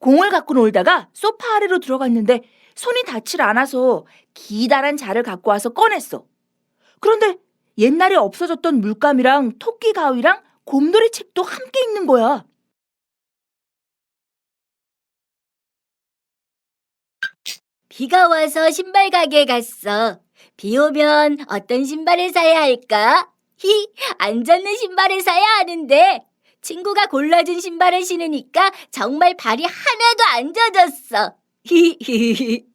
공을 갖고 놀다가 소파 아래로 들어갔는데 손이 닿질 않아서 기다란 자를 갖고 와서 꺼냈어. 그런데 옛날에 없어졌던 물감이랑 토끼 가위랑 곰돌이 책도 함께 있는 거야. 비가 와서 신발 가게에 갔어. 비 오면 어떤 신발을 사야 할까? 히, 안 젖는 신발을 사야 하는데 친구가 골라준 신발을 신으니까 정말 발이 하나도 안 젖었어. 히히히.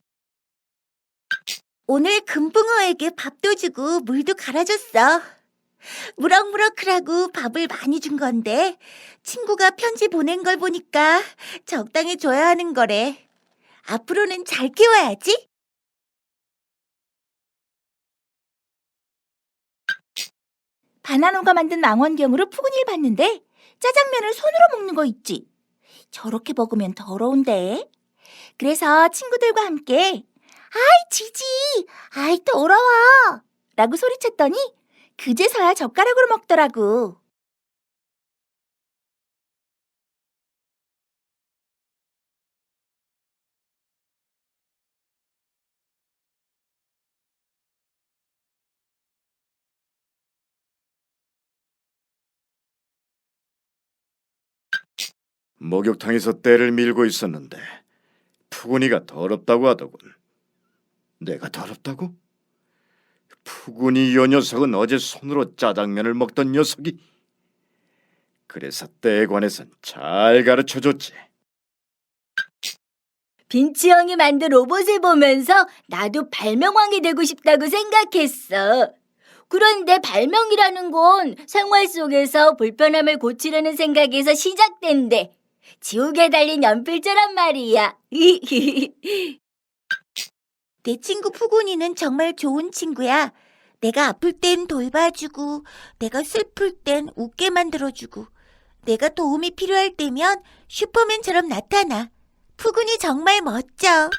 오늘 금붕어에게 밥도 주고 물도 갈아줬어. 무럭무럭하라고 밥을 많이 준 건데 친구가 편지 보낸 걸 보니까 적당히 줘야 하는 거래. 앞으로는 잘 키워야지. 바나노가 만든 망원경으로 푸근이를 봤는데 짜장면을 손으로 먹는 거 있지. 저렇게 먹으면 더러운데. 그래서 친구들과 함께 아이 지지, 아이 더러워 라고 소리쳤더니 그제서야 젓가락으로 먹더라고. 목욕탕에서 때를 밀고 있었는데 푸근이가 더럽다고 하더군. 내가 더럽다고? 푸근이 요 녀석은 어제 손으로 짜장면을 먹던 녀석이. 그래서 때에 관해선 잘 가르쳐줬지. 빈치 형이 만든 로봇을 보면서 나도 발명왕이 되고 싶다고 생각했어. 그런데 발명이라는 건 생활 속에서 불편함을 고치려는 생각에서 시작된대. 지옥에 달린 연필처럼 말이야. 내 친구 푸근이는 정말 좋은 친구야. 내가 아플 땐 돌봐주고, 내가 슬플 땐 웃게 만들어주고, 내가 도움이 필요할 때면 슈퍼맨처럼 나타나. 푸근이 정말 멋져.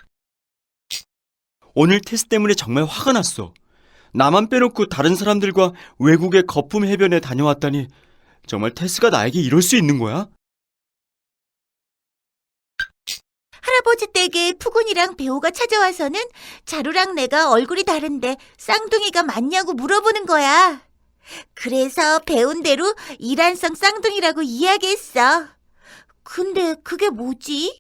오늘 테스 때문에 정말 화가 났어. 나만 빼놓고 다른 사람들과 외국의 거품 해변에 다녀왔다니 정말 테스가 나에게 이럴 수 있는 거야? 할아버지 댁에 푸근이랑 배우가 찾아와서는 자루랑 내가 얼굴이 다른데 쌍둥이가 맞냐고 물어보는 거야. 그래서 배운 대로 이란성 쌍둥이라고 이야기했어. 근데 그게 뭐지?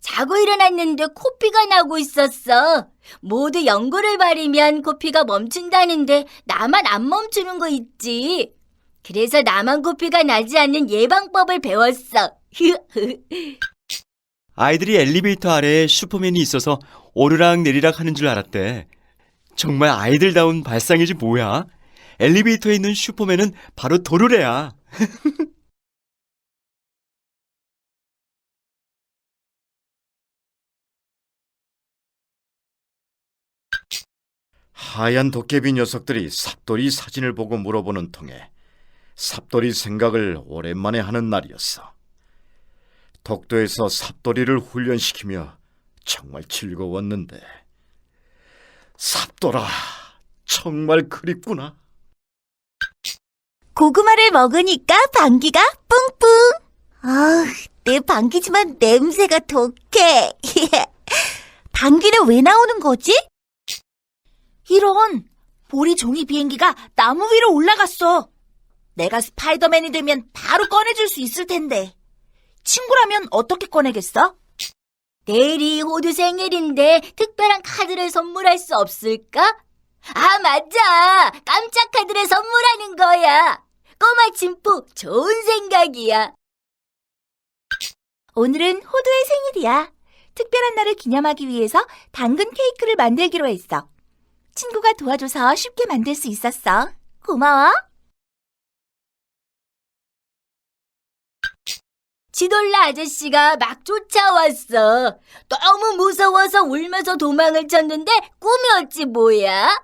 자고 일어났는데 코피가 나고 있었어. 모두 연고를 바르면 코피가 멈춘다는데 나만 안 멈추는 거 있지. 그래서 나만 코피가 나지 않는 예방법을 배웠어. 아이들이 엘리베이터 아래에 슈퍼맨이 있어서 오르락 내리락 하는 줄 알았대. 정말 아이들다운 발상이지 뭐야? 엘리베이터에 있는 슈퍼맨은 바로 도르래야. 하얀 도깨비 녀석들이 삽돌이 사진을 보고 물어보는 통에 삽돌이 생각을 오랜만에 하는 날이었어. 독도에서 삽돌이를 훈련시키며 정말 즐거웠는데 삽돌아 정말 그립구나. 고구마를 먹으니까 방귀가 뿡뿡. 아, 내 방귀지만 냄새가 독해. 방귀는 왜 나오는 거지? 이런 보리 종이 비행기가 나무 위로 올라갔어. 내가 스파이더맨이 되면 바로 꺼내줄 수 있을 텐데. 친구라면 어떻게 꺼내겠어? 내일이 호두 생일인데 특별한 카드를 선물할 수 없을까? 아, 맞아. 깜짝 카드를 선물하는 거야. 꼬마 진포 좋은 생각이야. 오늘은 호두의 생일이야. 특별한 날을 기념하기 위해서 당근 케이크를 만들기로 했어. 친구가 도와줘서 쉽게 만들 수 있었어. 고마워. 지돌라 아저씨가 막 쫓아왔어. 너무 무서워서 울면서 도망을 쳤는데 꿈이었지 뭐야.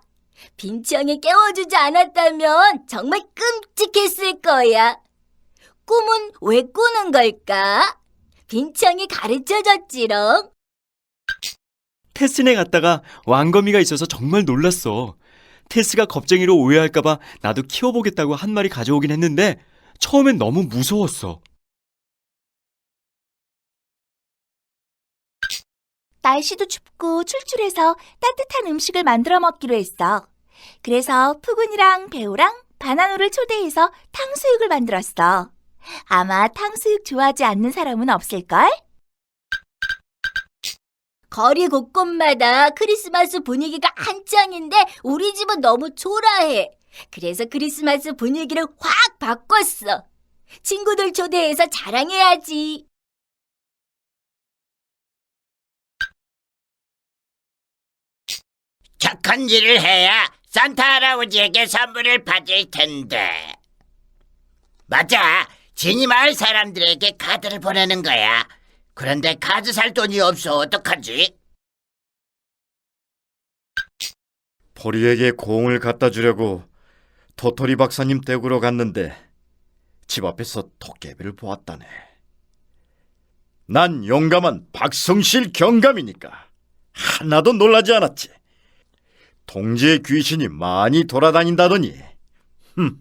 빈치형이 깨워주지 않았다면 정말 끔찍했을 거야. 꿈은 왜 꾸는 걸까? 빈치형이 가르쳐줬지롱. 테스네 갔다가 왕거미가 있어서 정말 놀랐어. 테스가 겁쟁이로 오해할까봐 나도 키워보겠다고 한 마리 가져오긴 했는데 처음엔 너무 무서웠어. 날씨도 춥고 출출해서 따뜻한 음식을 만들어 먹기로 했어. 그래서 푸근이랑 배우랑 바나노를 초대해서 탕수육을 만들었어. 아마 탕수육 좋아하지 않는 사람은 없을걸? 거리 곳곳마다 크리스마스 분위기가 한창인데 우리 집은 너무 초라해. 그래서 크리스마스 분위기를 확 바꿨어. 친구들 초대해서 자랑해야지. 착한 일을 해야 산타 할아버지에게 선물을 받을 텐데. 맞아. 지니 마을 사람들에게 카드를 보내는 거야. 그런데 카드 살 돈이 없어. 어떡하지? 보리에게 공을 갖다 주려고 도토리 박사님 댁으로 갔는데 집 앞에서 도깨비를 보았다네. 난 용감한 박성실 경감이니까 하나도 놀라지 않았지. 동지의 귀신이 많이 돌아다닌다더니 흠,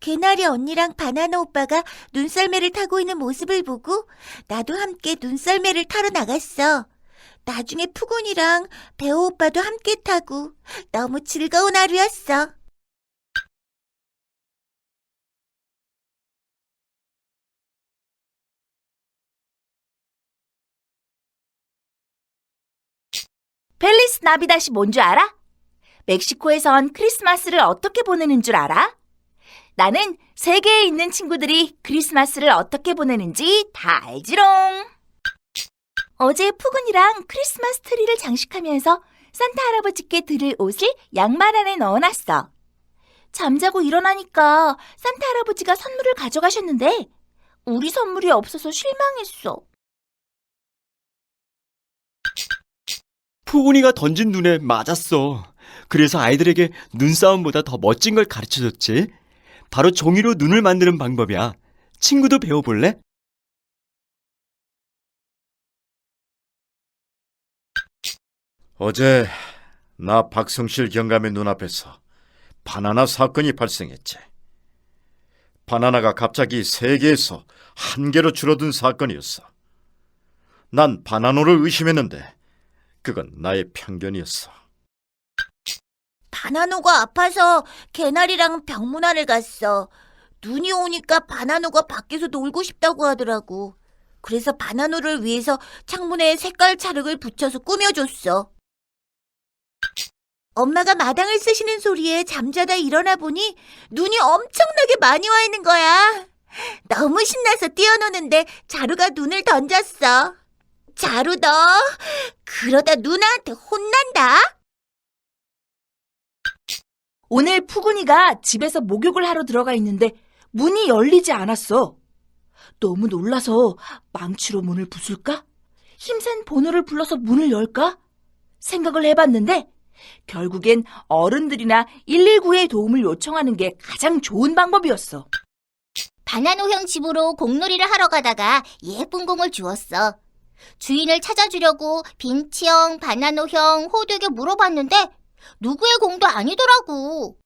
개나리 언니랑 바나나 오빠가 눈썰매를 타고 있는 모습을 보고 나도 함께 눈썰매를 타러 나갔어. 나중에 푸근이랑 배우 오빠도 함께 타고 너무 즐거운 하루였어. 펠리스 나비다시 뭔 줄 알아? 멕시코에선 크리스마스를 어떻게 보내는 줄 알아? 나는 세계에 있는 친구들이 크리스마스를 어떻게 보내는지 다 알지롱. 어제 푸근이랑 크리스마스 트리를 장식하면서 산타 할아버지께 드릴 옷을 양말 안에 넣어놨어. 잠자고 일어나니까 산타 할아버지가 선물을 가져가셨는데 우리 선물이 없어서 실망했어. 푸근이가 던진 눈에 맞았어. 그래서 아이들에게 눈싸움보다 더 멋진 걸 가르쳐 줬지. 바로 종이로 눈을 만드는 방법이야. 친구도 배워볼래? 어제 나 박성실 경감의 눈앞에서 바나나 사건이 발생했지. 바나나가 갑자기 세 개에서 한 개로 줄어든 사건이었어. 난 바나노를 의심했는데 그건 나의 편견이었어. 바나노가 아파서 개나리랑 병문안을 갔어. 눈이 오니까 바나노가 밖에서 놀고 싶다고 하더라고. 그래서 바나노를 위해서 창문에 색깔 찰흙을 붙여서 꾸며줬어. 엄마가 마당을 쓰시는 소리에 잠자다 일어나 보니 눈이 엄청나게 많이 와 있는 거야. 너무 신나서 뛰어노는데 자루가 눈을 던졌어. 자루 너 그러다 누나한테 혼난다. 오늘 푸근이가 집에서 목욕을 하러 들어가 있는데 문이 열리지 않았어. 너무 놀라서 망치로 문을 부술까? 힘센 번호를 불러서 문을 열까? 생각을 해봤는데 결국엔 어른들이나 119에 도움을 요청하는 게 가장 좋은 방법이었어. 바나노 형 집으로 공놀이를 하러 가다가 예쁜 공을 주었어. 주인을 찾아주려고 빈치 형, 바나노 형, 호두에게 물어봤는데 누구의 공도 아니더라고.